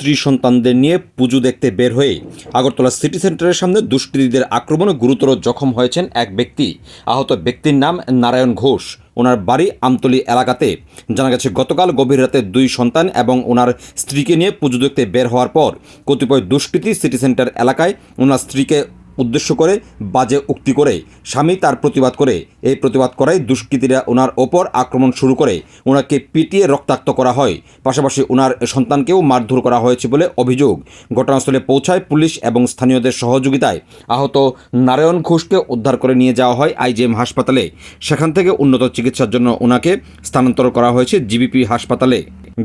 স্ত্রী সন্তানদের নিয়ে পুজো দেখতে বের হয়ে আগরতলা সিটি সেন্টারের সামনে দুষ্কৃতীদের আক্রমণে গুরুতর জখম হয়েছেন এক ব্যক্তি। আহত ব্যক্তির নাম নারায়ণ ঘোষ। ওনার বাড়ি আমতলি এলাকাতে। জানা গেছে, গতকাল গভীর রাতে দুই সন্তান এবং ওনার স্ত্রীকে নিয়ে পুজো দেখতে বের হওয়ার পর কতিপয় দুষ্কৃতী সিটি সেন্টার এলাকায় ওনার স্ত্রীকে উদ্দেশ্য করে বাজে উক্তি করে স্বামী তার প্রতিবাদ করে এই প্রতিবাদ করায় দুষ্কৃতীরা ওনার ওপর আক্রমণ শুরু করে। ওনাকে পিটিয়ে রক্তাক্ত করা হয়। পাশাপাশি ওনার সন্তানকেও মারধর করা হয়েছে বলে অভিযোগ। ঘটনাস্থলে পৌঁছায় পুলিশ এবং স্থানীয়দের সহযোগিতায় আহত নারায়ণ ঘোষকে উদ্ধার করে নিয়ে যাওয়া হয় আইজিএম হাসপাতালে। সেখান থেকে উন্নত চিকিৎসার জন্য ওনাকে স্থানান্তর করা হয়েছে জিবিপি হাসপাতালে।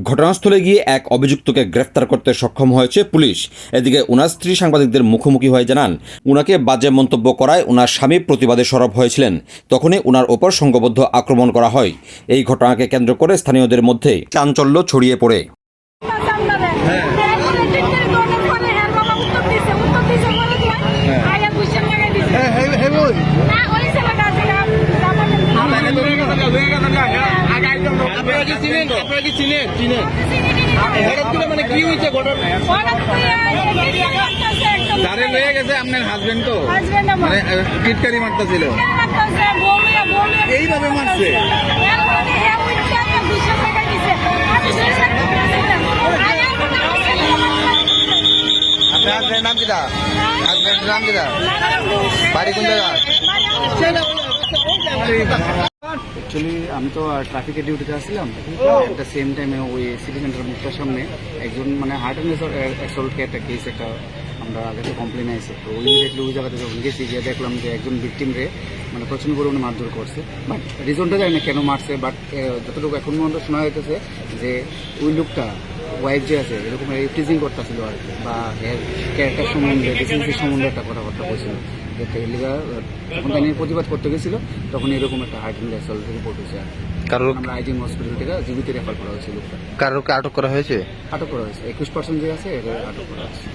ঘটনাস্থলে গিয়ে এক অভিযুক্তকে গ্রেফতার করতে সক্ষম হয়েছে পুলিশ। এদিকে ওনার স্ত্রী সাংবাদিকদের মুখোমুখি হয়ে জানান ওনাকে বাজে মন্তব্য করায় ওনার স্বামী প্রতিবাদে সরব হয়েছিলেন। তখনই ওনার ওপর সংঘবদ্ধ আক্রমণ করা হয় এই ঘটনাকে কেন্দ্র করে স্থানীয়দের মধ্যে চাঞ্চল্য ছড়িয়ে পড়ে হ্যাঁ হ্যাঁ হ্যাঁ মানে কি হয়েছে গেছে আপনার হাজবেন্ড তো মানে কিটকারি মারতেছিল এইভাবে মারছে। আপনার হাজবেন্ডের নাম কিটা হাজবেন্ডের নাম কিটা বাড়ি কোন জায়গা? অ্যাকচুয়ালি আমি তো ট্রাফিকের ডিউটিতে আসছিলাম। অ্যাট দ্য সেম টাইমে ওই সিটি সেন্টার মুখটার সামনে একজন মানে হার্ট অ্যান্ড অ্যাসল্টকে একটা কেস একটা আমরা আগে তো কমপ্লেন আছে তো ওই ইমিডিয়েটলি ওই জায়গাতে যখন গেছি গিয়ে দেখলাম যে একজন ভিকটিম রে মানে প্রচণ্ড পরিমাণে মারধর করছে। বাট রিজনটা জানি না কেন মারছে বাট যতটুকু এখন পর্যন্ত শোনা যাইতেছে যে ওই লোকটা ওয়াইফ যে আছে এরকম টিজিং করতেছিল আর কি বা এর ক্যারেক্টার সম্বন্ধে ডিসেন্সি সম্বন্ধে একটা কথাবার্তা বলছিল। যে এলিগা যখন তাই নিয়ে প্রতিবাদ করতে গেছিল তখন এরকম একটা হার্ট অ্যান্ড অ্যাসল্ট রিপোর্ট হয়েছে আর কি। কারোর আমরা আইজিএম হসপিটাল থেকে জীবিত রেফার করা হয়েছে লোকটা। আটক করা হয়েছে? আটক করা হয়েছে। একুশ পার্সেন্ট যে আছে এদের আটক করা হয়েছে।